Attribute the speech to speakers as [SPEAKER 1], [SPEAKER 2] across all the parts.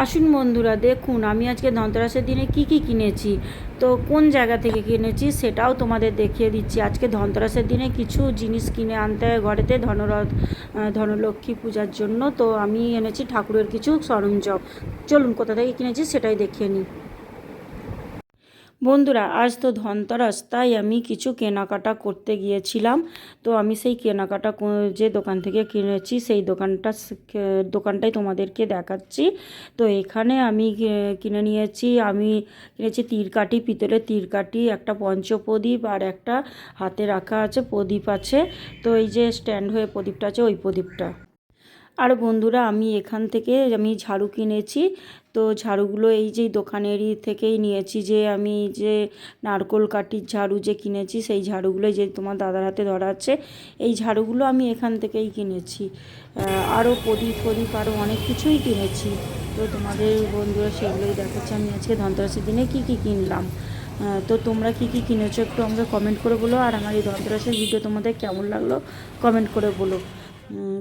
[SPEAKER 1] আসুন বন্ধুরা, দেখুন আমি আজকে ধনতেরাসের দিনে কি কি কিনেছি। তো কোন জায়গা থেকে কিনেছি সেটাও তোমাদের দেখিয়ে দিচ্ছি। আজকে ধনতেরাসের দিনে কিছু জিনিস কিনে আনতে হয় ঘরেতে, ধনরথ ধনলক্ষ্মী পূজার জন্য। তো আমি এনেছি ঠাকুরের কিছু সরঞ্জাম। চলুন কোথা থেকে কিনেছি সেটাই দেখিয়ে নিই। বন্ধুরা, আজ তো ধনতেরাস, তাই আমি কিছু কেনাকাটা করতে গিয়েছিলাম। তো আমি সেই কেনাকাটা যে দোকান থেকে কিনেছি, সেই দোকানটা দোকানটাই তোমাদেরকে দেখাচ্ছি। তো এখানে আমি কিনে নিয়েছি, আমি কিনেছি তীরকাঠি, পিতলের তীরকাঠি, একটা পঞ্চপ্রদীপ আর একটা হাতে রাখা আছে, প্রদীপ আছে। তো এই যে স্ট্যান্ড হয়ে প্রদীপটা আছে, ওই প্রদীপটা। আর বন্ধুরা, আমি এখান থেকে আমি ঝাড়ু কিনেছি তো ঝাড়ুগুলো এই যে দোকানেরই থেকেই নিয়েছি যে আমি যে নারকোল কাঠির ঝাড়ু যে কিনেছি সেই ঝাড়ুগুলো যে তোমার দাদার হাতে ধরা আছে, এই ঝাড়ুগুলো আমি এখান থেকেই কিনেছি। আরও প্রদীপ প্রদীপ আরও অনেক কিছুই কিনেছি। তো তোমাদের বন্ধুরা সেগুলোই দেখাচ্ছি। আমি আজকে ধনতেরাসের দিনে কী কী কিনলাম। তো তোমরা কী কী কিনেছো একটু আমাকে কমেন্ট করে বলো। আর আমার এই ধনতেরাসের ভিডিও তোমাদের কেমন লাগল কমেন্ট করে বলো।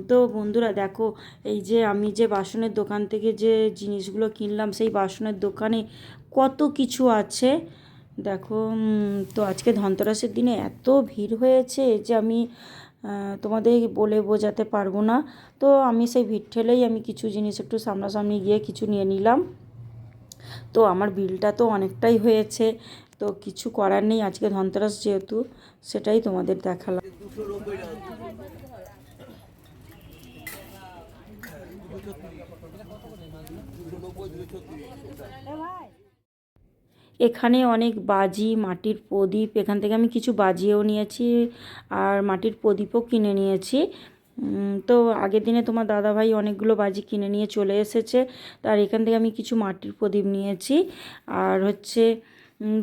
[SPEAKER 1] তো বন্ধুরা দেখো, এই যে আমি যে বাসনের দোকান থেকে যে জিনিসগুলো কিনলাম, সেই বাসনের দোকানে কত কিছু আছে। দেখো তো আজকে ধনতেরাসের দিনে এত ভিড় হয়েছে যে আমি তোমাদের বলে বোঝাতে পারব না। তো আমি সেই ভিড় ঠেলেই আমি কিছু জিনিস একটু সামনাসামনি গিয়ে কিছু নিয়ে নিলাম। তো আমার বিলটা তো অনেকটাই হয়েছে, তো কিছু করার নেই। আজকে ধনতেরাস যেহেতু, সেটাই তোমাদের দেখালাম। এখানে অনেক বাজি, মাটির প্রদীপ, এখান থেকে আমি কিছু বাজিও নিয়েছি আর মাটির প্রদীপও কিনে নিয়েছি। তো আগের দিনে তোমার দাদাভাই অনেকগুলো বাজি কিনে নিয়ে চলে এসেছে তার এখান থেকে আমি কিছু মাটির প্রদীপ নিয়েছি। আর হচ্ছে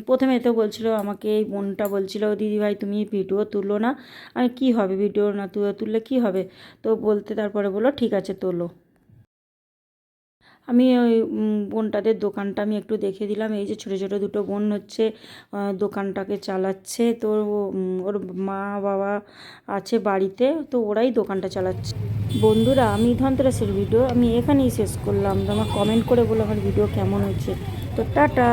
[SPEAKER 1] প্রথমে তো বলছিল আমাকে, এই বোনটা বলছিল, দিদিভাই, তুমি ভিডিও তুলো না? আমি, কি হবে ভিডিও না তুলে, তুললে কি হবে? তো বলতে তারপরে বলল, ঠিক আছে, তোলো। আমি ওই বোনটাদের দোকানটা আমি একটু দেখে দিলাম। এই যে ছোটো ছোটো দুটো বোন হচ্ছে দোকানটাকে চালাচ্ছে। তো ওর মা বাবা আছে বাড়িতে, তো ওরাই দোকানটা চালাচ্ছে। বন্ধুরা, আমি ধনতেরাসের ভিডিও আমি এখানেই শেষ করলাম। তো আমার কমেন্ট করে বলো আমার ভিডিও কেমন হচ্ছে। তো টাটা!